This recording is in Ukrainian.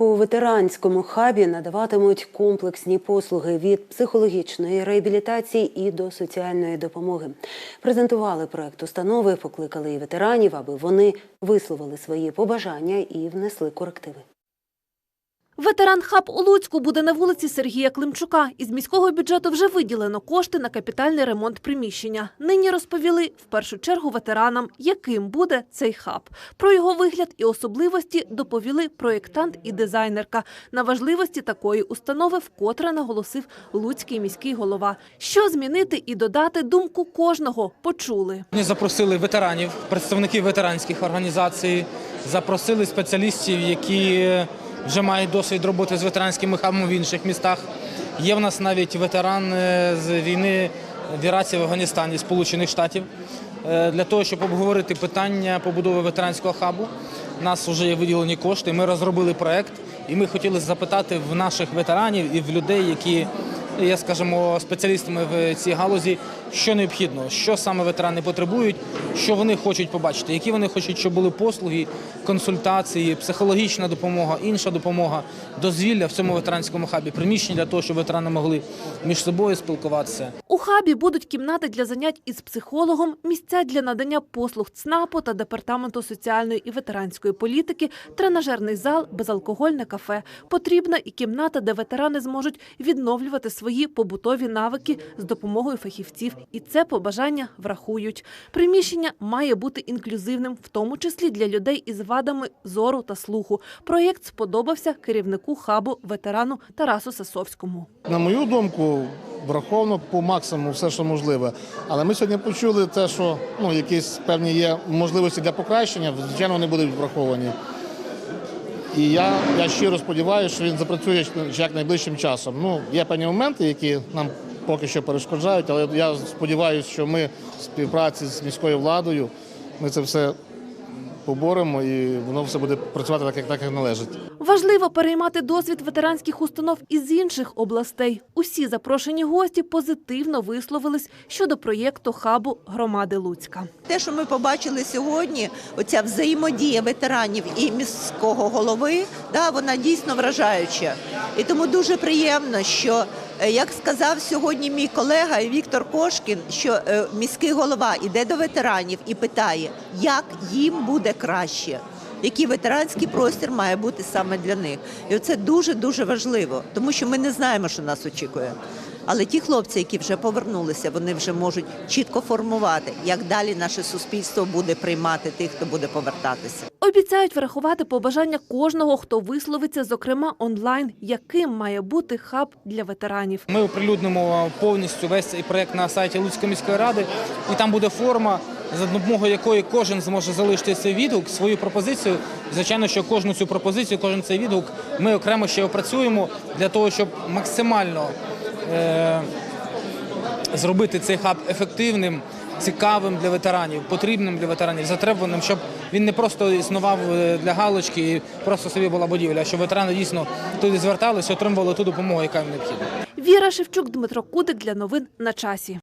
У ветеранському хабі надаватимуть комплексні послуги від психологічної реабілітації і до соціальної допомоги. Презентували проект установи, покликали і ветеранів, аби вони висловили свої побажання і внесли корективи. Ветеран хаб у Луцьку буде на вулиці Сергія Климчука. Із міського бюджету вже виділено кошти на капітальний ремонт приміщення. Нині розповіли в першу чергу ветеранам, яким буде цей хаб. Про його вигляд і особливості доповіли проєктант і дизайнерка. На важливості такої установи вкотре наголосив Луцький міський голова. Що змінити і додати думку кожного почули. Вони запросили ветеранів, представників ветеранських організацій, запросили спеціалістів, які вже мають досвід роботи з ветеранськими хабами в інших містах. Є в нас навіть ветеран е, з війни в Іраці в Афганістані Сполучених Штатів Е, для того, щоб обговорити питання побудови ветеранського хабу. У нас вже є виділені кошти. Ми розробили проект, і ми хотіли запитати в наших ветеранів і в людей, які є, скажімо, спеціалістами в цій галузі, що необхідно, що саме ветерани потребують, що вони хочуть побачити, які вони хочуть, щоб були послуги, консультації, психологічна допомога, інша допомога, дозвілля в цьому ветеранському хабі, приміщення для того, щоб ветерани могли між собою спілкуватися. У хабі будуть кімнати для занять із психологом, місця для надання послуг ЦНАПу та департаменту соціальної і ветеранської політики, тренажерний зал, безалкогольне кафе. Потрібна і кімната, де ветерани зможуть відновлювати свої побутові навики з допомогою фахівців. І це побажання врахують. Приміщення має бути інклюзивним, в тому числі для людей із вадами зору та слуху. Проєкт сподобався керівнику хабу ветерану Тарасу Сасовському. На мою думку, враховано по максимуму все, що можливе. Але ми сьогодні почули те, що ну, якісь певні є можливості для покращення, звичайно, вони будуть враховані. І я, я щиро сподіваюся, що він запрацює як найближчим часом. Ну, є певні моменти, які нам поки що перешкоджають, але я сподіваюся, що ми в співпраці з міською владою ми це все поборемо і воно все буде працювати так, як так, як належить. Важливо переймати досвід ветеранських установ із інших областей. Усі запрошені гості позитивно висловились щодо проєкту хабу громади Луцька. Те, що ми побачили сьогодні, оця взаємодія ветеранів і міського голови, да, вона дійсно вражаюча. І тому дуже приємно, що, е, як сказав сьогодні мій колега Віктор Кошкін, що е, міський голова йде до ветеранів і питає, як їм буде краще. Який ветеранський простір має бути саме для них, і це дуже дуже важливо, тому що ми не знаємо, що нас очікує. Але ті хлопці, які вже повернулися, вони вже можуть чітко формувати, як далі наше суспільство буде приймати тих, хто буде повертатися. Обіцяють врахувати побажання кожного, хто висловиться, зокрема онлайн, яким має бути хаб для ветеранів. Ми оприлюднимо повністю весь цей проект на сайті Луцької міської ради, і там буде форма, за допомогою якої кожен зможе залишити свій відгук, свою пропозицію. Звичайно, що кожну цю пропозицію, кожен цей відгук ми окремо ще опрацюємо для того, щоб максимально зробити цей хаб ефективним. Цікавим для ветеранів, потрібним для ветеранів, затребуваним, щоб він не просто існував е, для галочки і просто собі була будівля, а щоб ветерани дійсно туди зверталися, отримували ту допомогу, яка їм необхідна. Віра Шевчук, Дмитро Кудик для новин на часі.